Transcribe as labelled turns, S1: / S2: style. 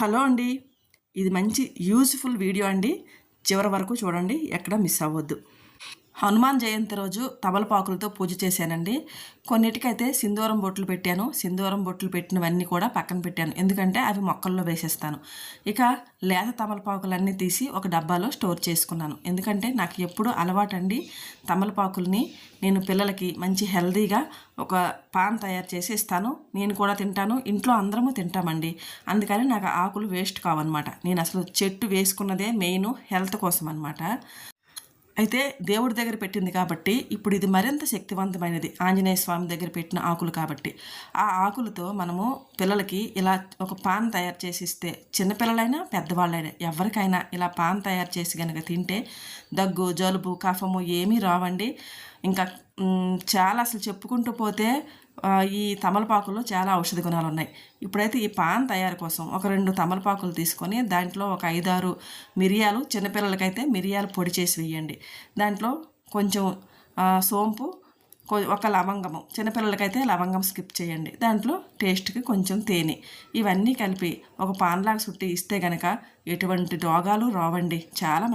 S1: Hello అండి. ఇది మంచి యూజ్ఫుల్ వీడియో అండి. చివరి వరకు చూడండి. ఎక్కడ మిస్ అవ్వద్దు. హనుమాన్ జయంతి రోజు తమలపాకులతో పూజ చేశానండి. కొన్నిటికైతే సింధూరం బొట్లు పెట్టాను. సింధూరం బొట్లు పెట్టినవన్నీ కూడా పక్కన పెట్టాను. ఎందుకంటే అవి మొక్కల్లో వేసేస్తాను. ఇక లేత తమలపాకులన్నీ తీసి ఒక డబ్బాలో స్టోర్ చేసుకున్నాను. ఎందుకంటే నాకు ఎప్పుడూ అలవాటండి తమలపాకుల్ని. నేను పిల్లలకి మంచి హెల్దీగా ఒక పాన్ తయారు చేసి ఇస్తాను. నేను కూడా తింటాను. ఇంట్లో అందరము తింటామండి. అందుకని నాకు ఆకులు వేస్ట్ కావన్నమాట. నేను అసలు చెట్టు వేసుకున్నదే మెయిన్ హెల్త్ కోసం అనమాట అయితే దేవుడి దగ్గర పెట్టింది కాబట్టి ఇప్పుడు ఇది మరింత శక్తివంతమైనది. ఆంజనేయ స్వామి దగ్గర పెట్టిన ఆకులు కాబట్టి. ఆ ఆకులతో మనము పిల్లలకి ఇలా ఒక పాన్ తయారు చేసి ఇస్తే చిన్నపిల్లలైనా పెద్దవాళ్ళైనా ఎవరికైనా ఇలా పాన్ తయారు చేసి కనుక తింటే దగ్గు జలుబు కఫము ఏమీ రావండి. ఇంకా చాలా అసలు చెప్పుకుంటూ పోతే ఈ తమలపాకుల్లో చాలా ఔషధ గుణాలు ఉన్నాయి ఇప్పుడైతే ఈ పాన్ తయారు కోసం ఒక రెండు తమలపాకులు తీసుకొని దాంట్లో ఒక ఐదారు మిరియాలు చిన్నపిల్లలకైతే మిరియాలు పొడి చేసి వేయండి. దాంట్లో కొంచెం సోంపు ఒక లవంగము చిన్నపిల్లలకైతే లవంగం స్కిప్ చేయండి. దాంట్లో టేస్ట్కి కొంచెం తేనె. ఇవన్నీ కలిపి ఒక పాన్లాగా చుట్టి ఇస్తే గనక ఎటువంటి రోగాలు రావండి. చాలా